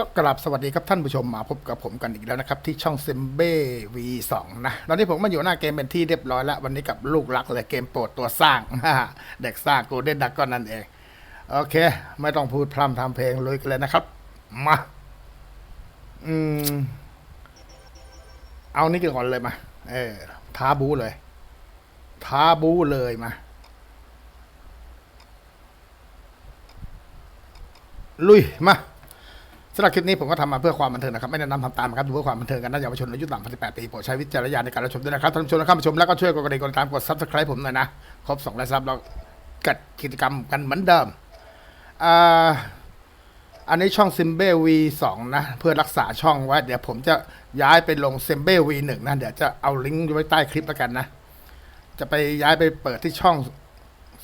ก็กราบสวัสดีครับท่านผู้ชมมาพบกับผมกันอีกแล้วนะครับ ที่ช่องเซมเบ้ V2 นะ ตอนนี้ผมมาอยู่หน้าเกมเป็นที่เรียบร้อยแล้ว วันนี้กับลูกรักเลยเกมโปรดตัวสร้าง เด็กสร้างโกลเด้นดักก็นั่นเอง โอเค ไม่ต้องพูดพร่ำทำเพลงลุยกันเลยนะครับ มา อืม เอานี่ก่อนเลยมา เออท้าบูเลย ท้าบูเลยมา ลุยมา สำหรับคลิปนี้ผมก็ทำมาเพื่อความบันเทิงนะครับ ไม่แนะนำทำตามครับดูเพื่อความบันเทิงกันนะเยาวชนอายุต่ำกว่า18ปีโปรดใช้วิจารณญาณในการรับชมด้วยนะครับท่านผู้ชมและเข้ามาชมแล้วก็ช่วยกดกระดิ่งกดติดตามกด subscribe ผมหน่อยนะครบ2ไลค์ซับเรากัดกิจกรรมกันเหมือนเดิมอ่าอันนี้ช่อง s i m b e V2 นะ เพื่อรักษาช่องไว้เดี๋ยวผมจะย้ายไปลง s i m b e V1 นะ เดี๋ยวจะเอาลิงก์ไว้ใต้คลิปแล้วกันนะ จะไปย้ายไปเปิดที่ช่อง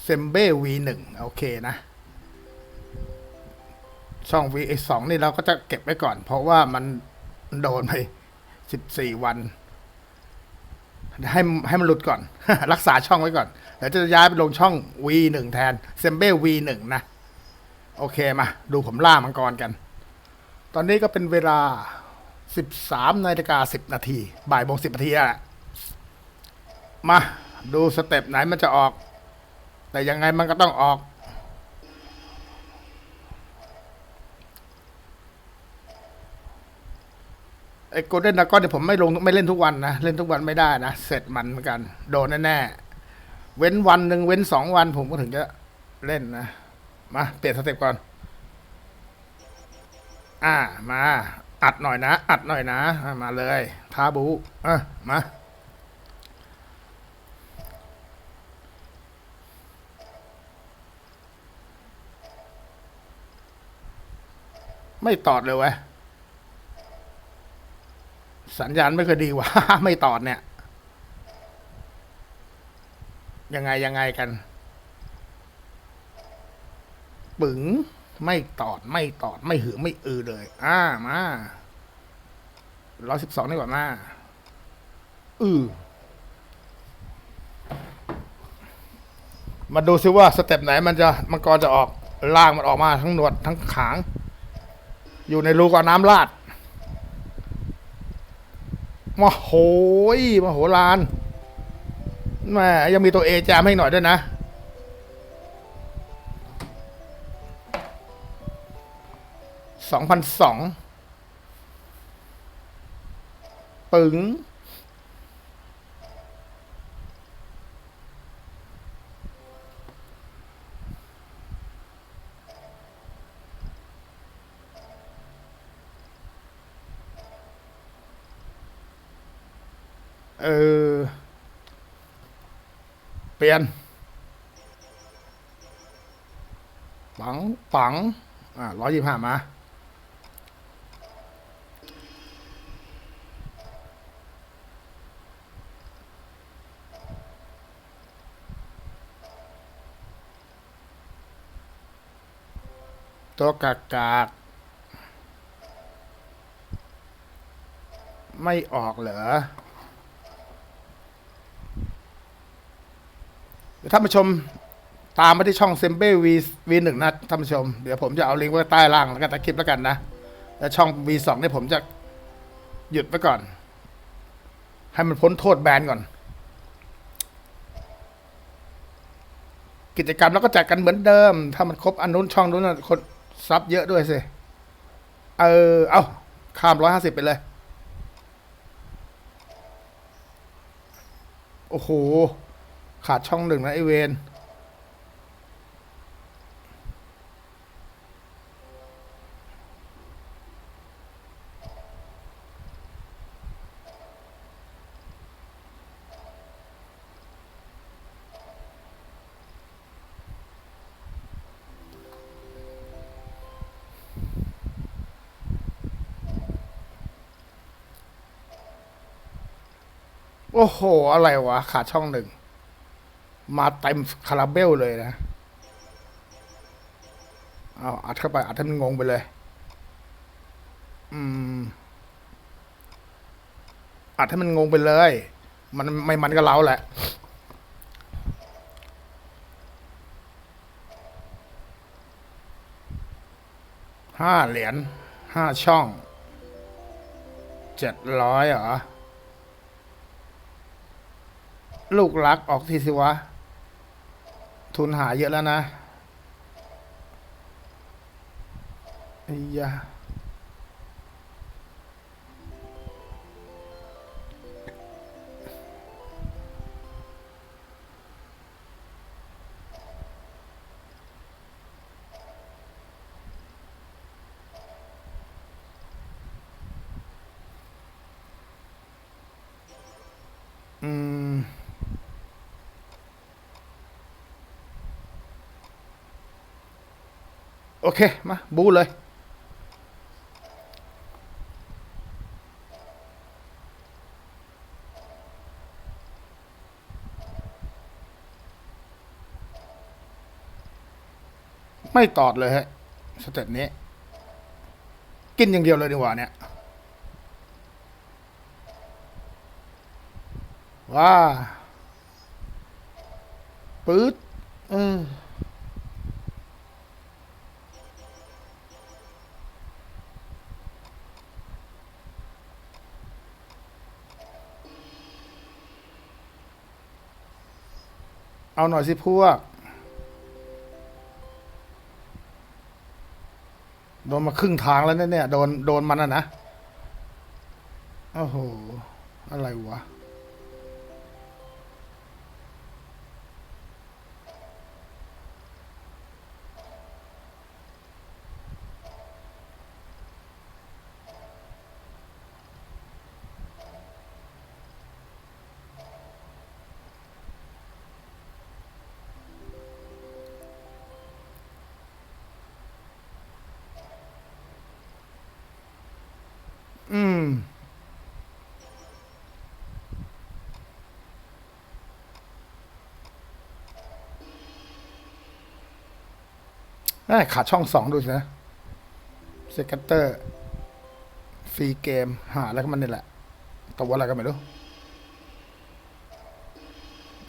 s i m b e V1 โอเคนะ ช่อง V2 นี่เราก็จะเก็บไว้ก่อน เพราะว่ามันโดนไปสิบสี่วัน ให้ให้มันหลุดก่อน รักษาช่องไว้ก่อนเดี๋ยวจะย้ายไปลงช่อง V1 แทนเซมเบ้ V1 นะ โอเคมา ดูผมล่ามังกรกัน ตอนนี้ก็เป็นเวลา 13นาฬิกา10 นาที บ่ายโมง10 นาทีอะมา ดูสเต็ปไหนมันจะออก แต่ยังไงมันก็ต้องออก ไอ้โกลเด้นดากอนเนี่ยผมไม่ลงไม่เล่นทุกวันนะ เล่นทุกวันไม่ได้นะ เสร็จมันเหมือนกัน โดนแน่ๆ เว้นวันหนึ่งเว้นสองวันผมก็ถึงจะเล่นนะ มา เปลี่ยนสเต็ปก่อน อ่ามา อัดหน่อยนะ อัดหน่อยนะอะมาเลยท้าบูอะมาไม่ตอดเลยเว้ย สัญญาณไม่เคอยดีว่ะไม่ตอดเนี่ย ยังไงยังไงกัน ปึงไม่ตอดไม่ตอดไม่หือไม่อือเลย อ่ามาร้อยสิบสองนี่กว่ามาอือมาดูซิว่าสเต็ปไหนมันจะมังกรจะออกล่างมันออกมาทั้งหนวดทั้งขาง อยู่ในรูก่อนน้ำลาด มโหยมโหลานแม่ยังมีตัวเอจามให้หน่อยด้วยนะ สองพันสอง ปึ๋ง เออ เปลี่ยน ปัง ปัง อ่าร้อยยี่ห้ามาตัวกากกากไม่ออกเหรอ เดี๋ยวท่านผู้ชมตามมาที่ช่องเซมเบ้วีวีหนึ่งนะท่านผู้ชม เดี๋ยวผมจะเอาลิงก์ไว้ใต้ล่างแล้วก็ใต้คลิปแล้วกันนะ แล้วช่อง V2 เนี่ยผมจะหยุดไว้ก่อน ให้มันพ้นโทษแบนก่อน กิจกรรมเราก็จัดกันเหมือนเดิม ถ้ามันครบอันนู้นช่องนู้นคนซับเยอะด้วยสิ เออ เอาข้ามร้อยห้าสิบไปเลย โอ้โห ขาดช่องหนึ่งนะไอเวนโอ้โห อะไรวะ ขาดช่องหนึ่ง มาเต็มคาราเบลเลยนะเอาอัดเข้าไป อัดให้มันงงไปเลย อืม อัดให้มันงงไปเลย มันไม่มันก็เล้าแหละห้าเหรียญห้าช่องเจ็ดร้อยเหรอ ลูกรักออกทีสิวะ ทุนหายเยอะแล้วนะไอ้ยาอืม โอเค มา บูเลย ไม่ตอดเลยฮะ สเต็ปนี้ กินอย่างเดียวเลยดีกว่าเนี่ย ว้าปื๊ดเออ เอาหน่อยสิพวก โดนมาครึ่งทางแล้วเนี่ย โดน โดนมันอะนะ โอ้โห อะไรวะ อืม ขาดช่องสองดูสินะเซกัตเตอร์ ฟรีเกม หาแล้วก็มันนี่แหละตัวอะไรก็ไม่รู้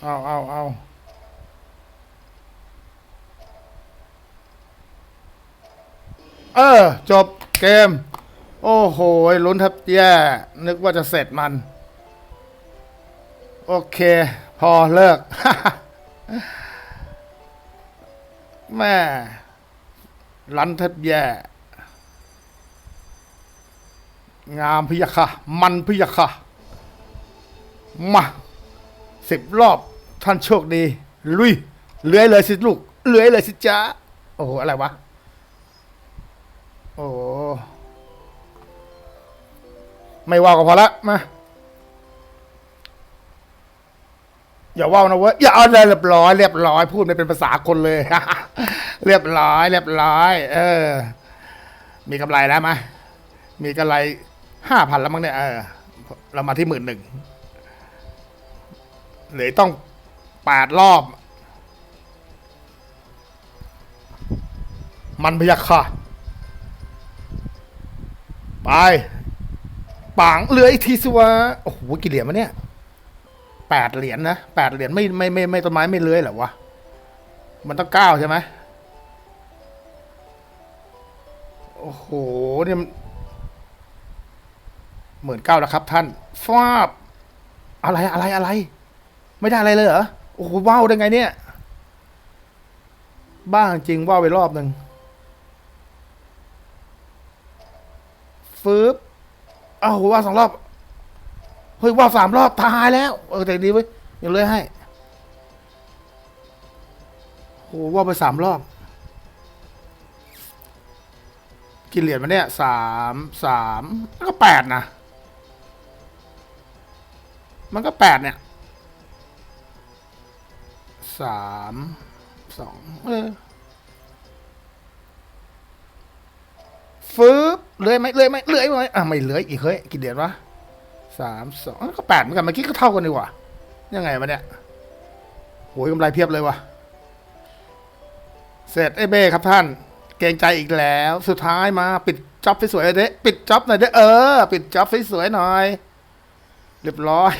เอาเอาเอาเออ จบเกม โอ้โหลุ้นทับแย่ นึกว่าจะเสร็จมัน โอเค พอเลิก แม่รันแทบแย่ งามพิยะค่ะ มันพิยะค่ะ มาสิบรอบท่านโชคดี ลุย เลื้อยเลยสิลูก เลื้อยเลยสิจ้าโอ้โห อะไรวะ โอ้ ไม่ว่าก็พอละมาอย่าว่าวนะเว้ยอย่าเอาเลยเรียบร้อยเรียบร้อย พูดไม่เป็นภาษาคนเลย เรียบร้อย เรียบร้อย เออ มีกำไรแล้วมะมีกำไรห้าพันแล้วมั้งเนี่ยเออเรามาที่หมื่นหนึ่งเหลือต้องแปดรอบ มันพยักค่ะ ไป ปางเหลืออีกทีสิวะโอ้โหกี่เหรียญมาเนี่ยแปดเหรียญนะแปดเหรียญไม่ไม่ไม่ไม่ต้นไม้ไม่เลื้อยเหรอวะมันต้องเก้าใช่ไหมโอ้โหเนี่ยหมื่นเก้าแล้วครับ ท่านฟาบอะไรอะไรอะไร ไม่ได้อะไรเลยเหรอโอ้โหว้าวได้ไงเนี่ย บ้าจริงว้าวไปรอบหนึ่งฟืบ อ้าวว้าสองรอบ เฮ้ยว้าสามรอบตายแล้ว เออแต่ดีเว้ยยังเลยให้โอ้ว้าไปสามรอบกี่เหรียญมาเนี่ยสามสามแล้วก็แปดนะ มันก็แปดเนี่ยสามสองเออ เลื่อยไหมเลื่อยไหมเลื่อยไหมอะไม่เลื่อยอีกเฮ้ยกี่เหรียญวะสามสองก็แปดเหมือนกันเมื่อกี้ก็เท่ากันดีกว่ายังไงวะเนี่ยโหยกำไรเพียบเลยวะเสร็จไอ้เบ้ครับท่าน เกรงใจอีกแล้ว สุดท้ายมาปิดจ็อบสวยๆเด้ปิดจ็อบหน่อยเด้เออ ปิดจ็อบสวยๆหน่อย เรียบร้อย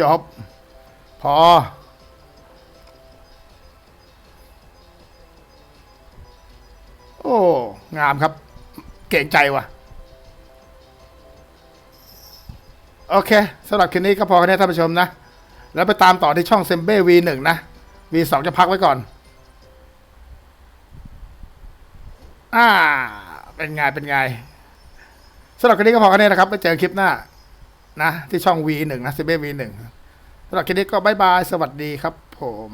จบพอโอ้ งามครับ เก่งใจว่ะ โอเคสำหรับคลิปนี้ก็พอแค่นี้ท่านผู้ชมนะ แล้วไปตามต่อที่ช่องเซมเบ้ V1 นะ V2 จะพักไว้ก่อน อ่า เป็นไง เป็นไงสำหรับคลิปนี้ก็พอแค่นี้นะครับไปเจอคลิปหน้า นะ ที่ช่อง V1 นะเซมเบ้ V1 สำหรับคลิปนี้ก็บายบาย สวัสดีครับผม